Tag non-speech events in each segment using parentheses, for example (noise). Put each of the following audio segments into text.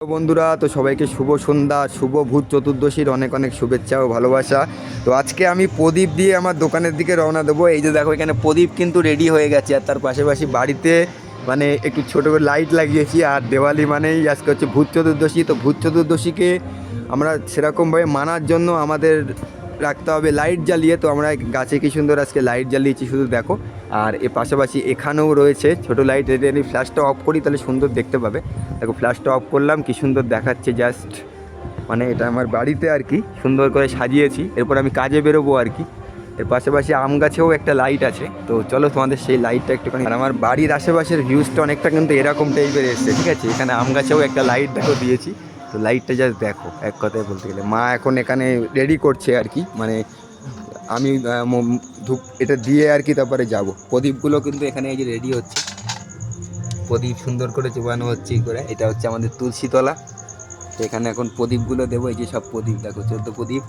বন্ধুরা, তো সবাইকে শুভ সন্ধ্যা, শুভ ভূত চতুর্দশীর অনেক অনেক শুভেচ্ছা ও ভালোবাসা। তো আজকে আমি প্রদীপ দিয়ে আমার দোকানের দিকে রওনা দেবো। এই যে দেখো, এখানে প্রদীপ কিন্তু রেডি হয়ে গেছে আর তার পাশাপাশি বাড়িতে মানে একটু ছোটো করে লাইট লাগিয়েছি আর দেওয়ালি মানেই আজকে হচ্ছে ভূত চতুর্দশী। তো ভূত চতুর্দশীকে আমরা সেরকমভাবে মানার জন্য আমাদের রাখতে হবে লাইট জ্বালিয়ে। তো আমরা গাছে কি সুন্দর আজকে লাইট জ্বালিয়েছি, শুধু দেখো। আর এর পাশাপাশি এখানেও রয়েছে ছোট লাইট যদি আমি ফ্ল্যাশটা অফ করি, তাহলে সুন্দর দেখতে পাবে। দেখো ফ্ল্যাশটা অফ করলাম, কি সুন্দর দেখাচ্ছে জাস্ট মানে এটা আমার বাড়িতে আর কি, সুন্দর করে সাজিয়েছি। এরপর আমি কাজে বেরোবো আর কি। এর পাশাপাশি আম গাছেও একটা লাইট আছে। তো চলো তোমাদের সেই লাইটটা একটুখানি আর আমার বাড়ির আশেপাশের ভিউজটা অনেকটা কিন্তু এরকম টাইপের এসছে, ঠিক আছে? এখানে আম গাছেও একটা লাইট দেখো দিয়েছি। তো লাইটটা জাস্ট দেখো, এক কথায় বলতে গেলে। মা এখন এখানে রেডি করছে আর কি মানে আমি ধূপ, এটা দিয়ে আর কি তারপরে যাব। প্রদীপগুলো কিন্তু এখানে এই যে রেডি হচ্ছে। প্রদীপ সুন্দর করে চোবানো হচ্ছে করে। এটা হচ্ছে আমাদের তুলসীতলা। এখানে এখন প্রদীপগুলো দেবো, এই যে সব প্রদীপ, দেখো, চোদ্দ প্রদীপ।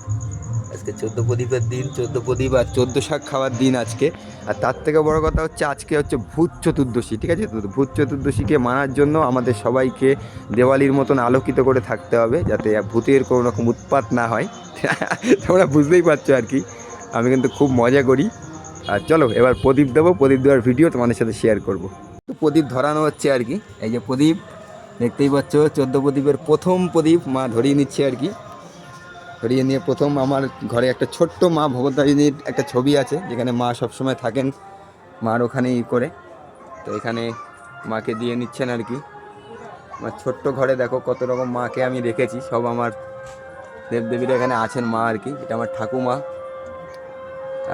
আজকে চোদ্দ প্রদীপের দিন, চোদ্দ প্রদীপ আর চোদ্দ শাক খাওয়ার দিন আজকে। আর তার থেকে বড় কথা হচ্ছে আজকে হচ্ছে ভূত চতুর্দশী, ঠিক আছে? ভূত চতুর্দশীকে মানার জন্য আমাদের সবাইকে দেওয়ালির মতন আলোকিত করে থাকতে হবে, যাতে ভূতের কোনো রকম উৎপাত না হয়। (laughs) তোমরা বুঝতেই পারছ আর কি। আমি কিন্তু খুব মজা করি। আর চলো, এবার প্রদীপ দেবো, প্রদীপ দেওয়ার ভিডিও তোমাদের সাথে শেয়ার করব। তো প্রদীপ ধরানো হচ্ছে আর কি, এই যে প্রদীপ, দেখতেই পাচ্ছ, চোদ্দ প্রদীপের প্রথম প্রদীপ মা ধরিয়ে নিচ্ছে আর কি। ধরিয়ে নিয়ে প্রথম আমার ঘরে একটা ছোট্ট মা ভগবতারিণীর একটা ছবি আছে, যেখানে মা সবসময় থাকেন মার ওখানে ই করে। তো এখানে মাকে দিয়ে নিচ্ছেন আর কি। আমার ছোট্ট ঘরে দেখো কত রকম মাকে আমি রেখেছি, সব আমার দেবদেবীরা এখানে আছেন মা আর কি, এটা আমার ঠাকুমা।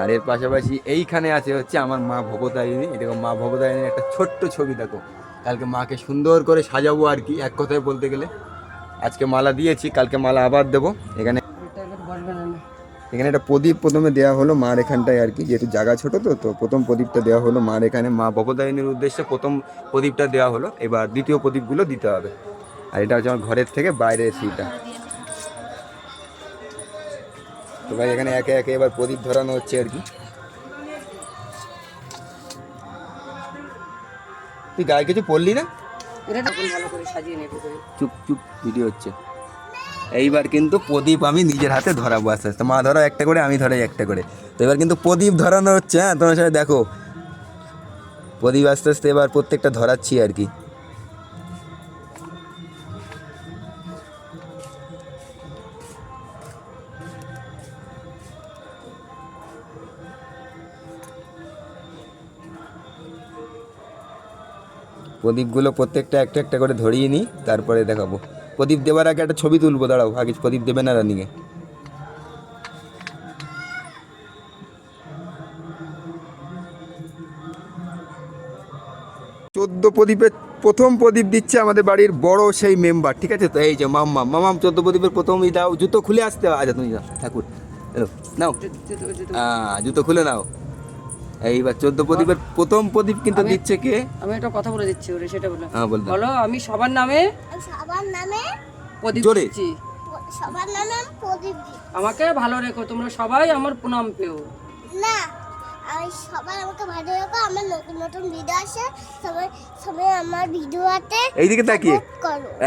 আর এর পাশাপাশি এইখানে আছে হচ্ছে আমার মা ভগতারিণী এরকম মা ভগতারিণীর একটা ছোট্ট ছবি দেখো। কালকে মাকে সুন্দর করে সাজাবো আর কি, এক কথায় বলতে গেলে। আজকে মালা দিয়েছি, কালকে মালা আবার দেবো। এখানে এখানে একটা প্রদীপ প্রথমে দেওয়া হলো মার এখানটায় আর কি যেহেতু জায়গা ছোট তো তো প্রথম প্রদীপটা দেওয়া হলো মার এখানে। মা ভবদায়নীর উদ্দেশ্যে প্রথম প্রদীপটা দেওয়া হলো এবার দ্বিতীয় প্রদীপগুলো দিতে হবে। আর এটা হচ্ছে আমার ঘরের থেকে বাইরের সিটা তো ভাই এখানে একে একে এবার প্রদীপ ধরানো হচ্ছে আর কি। তুই গায়ে কিছু পড়লি না? চুপ চুপ ভিডিও হচ্ছে। এইবার কিন্তু প্রদীপ আমি নিজের হাতে ধরাবো আস্তে আস্তে। মা, ধরো একটা করে, আমি ধরাই একটা করে। তো এবার কিন্তু প্রদীপ ধরানো হচ্ছে হ্যাঁ? তোমার সাথে দেখো। প্রদীপ আস্তে আস্তে এবার প্রত্যেকটা ধরাচ্ছি আর কি। প্রদীপগুলো প্রত্যেকটা একটা একটা করে ধরিয়ে নিই, তারপরে দেখাবো। প্রদীপ দেওয়ার আগে একটা ছবি তুলবো দাঁড়াও আগে প্রদীপ দেবে না রানিংয়ে চোদ্দ প্রদীপের প্রথম প্রদীপ দিচ্ছে আমাদের বাড়ির বড় সেই মেম্বার ঠিক আছে? তো এই যে মাম্মাম মামাম চোদ্দ প্রদীপের প্রথম দাও জুতো খুলে আসতে। আচ্ছা তুমি যাও ঠাকুর নাও। জুতো খুলে নাও। এইবার চোদ্দ প্রদীপের প্রথম প্রদীপ কিন্তু দিচ্ছে কে? আমি একটা কথা বলে দিচ্ছি ওরে সেটা বলে। হ্যাঁ বল। বলো আমি সবার নামে সবার নামে প্রদীপ জোরে। দিচ্ছি। সবার নামে আমি প্রদীপ দিই আমাকে ভালো রেখো তোমরা সবাই আমার প্রণাম পেও। না আমি সবাই আমাকে ভালো রাখো আমার নতুন নতুন ভিডিও আসে সবাই সবাই আমার ভিডিওতে এইদিকে তাকিয়ে।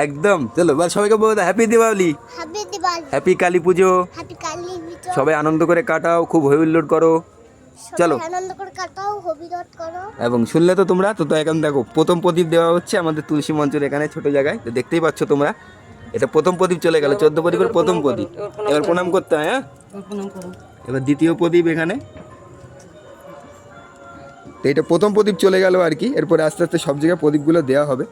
একদম। চলো বল সবাইকে বলো happy Dipabali happy Diwali happy Kali Puja happy Kali সবাই আনন্দ করে কাটাও খুব হই হুল্লোড় করো। চলো। আনন্দ করে কাটাও হবি ডট করো। এবং শুনলে তো তোমরা তো এখন দেখো প্রথম প্রদীপ দেওয়া হচ্ছে আমাদের তুলসী মঞ্চের এখানে ছোট জায়গায় তো দেখতেই পাচ্ছ তোমরা। এটা প্রথম প্রদীপ চলে গেল চোদ্দ প্রদীপের প্রথম প্রদীপ। এবার প্রণাম করতে হয় হ্যাঁ? এবার প্রণাম করো এবার দ্বিতীয় প্রদীপ এখানে। তো এটা প্রথম প্রদীপ চলে গেল আর কি এরপরে আস্তে আস্তে সব জায়গায় প্রদীপগুলো দেওয়া হবে।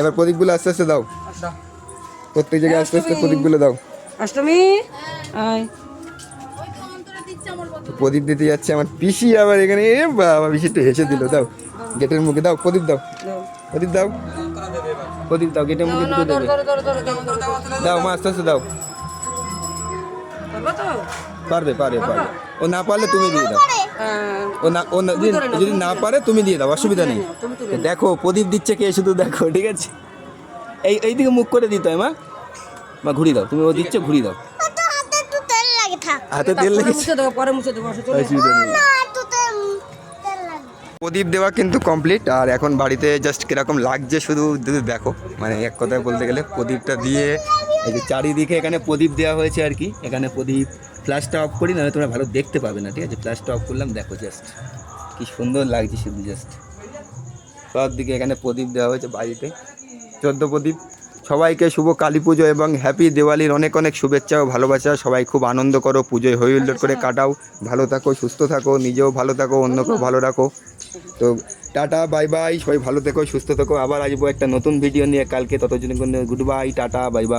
এবার প্রদীপগুলো আস্তে আস্তে দাও। আচ্ছা প্রত্যেক জায়গায় আস্তে আস্তে প্রদীপগুলো দাও। অষ্টমী? প্রদীপ দিতে যাচ্ছে আমার পিসি আবার এখানে। এ বাবা পিসি একটু হেসে দিল। দাও গেটের মুখে দাও প্রদীপ দাও। প্রদীপ দাও। প্রদীপ দাও গেটের মুখে দুটো দেবে। দাও মা আস্তে আস্তে দাও। পারবে পারবে পারবে ও না পারলে তুমি দিয়ে দাও। ও না ও না- যদি না পারে তুমি দিয়ে দাও অসুবিধা নেই। দেখো প্রদীপ দিচ্ছে কে শুধু দেখো ঠিক আছে? এই এইদিকে মুখ করে দিতে হয় মা। মা ঘুরি দাও। তুমি ও দিচ্ছে ঘুরি দাও। তো হাতে তেল লাগে লেগেছে? প্রদীপ দেওয়া কিন্তু কমপ্লিট আর এখন বাড়িতে জাস্ট কীরকম লাগছে শুধু শুধু দেখো। মানে এক কথায় বলতে গেলে প্রদীপটা দিয়ে এই যে চারিদিকে এখানে প্রদীপ দেওয়া হয়েছে আর কি। এখানে প্রদীপ ফ্ল্যাশটা অফ করি নাহলে তোমরা ভালো দেখতে পাবে না ঠিক আছে? ফ্ল্যাশটা অফ করলাম দেখো জাস্ট কি সুন্দর লাগছে শুধু জাস্ট সব দিকে এখানে প্রদীপ দেওয়া হয়েছে বাড়িতে। চোদ্দ প্রদীপ। সবাইকে শুভ কালী পুজো এবং হ্যাপি দিওয়ালির অনেক অনেক শুভেচ্ছা ও ভালোবাসা। সবাই খুব আনন্দ করো পুজোয় হই হুল্লোড় করে কাটাও। ভালো থাকো সুস্থ থাকো নিজেও ভালো থাকো অন্যকেও ভালো রাখো। তো টাটা বাই বাই সবাই ভালো থেকো সুস্থ থেকো। আবার আসব একটা নতুন ভিডিও নিয়ে। কালকে ততজন good bye tata bye by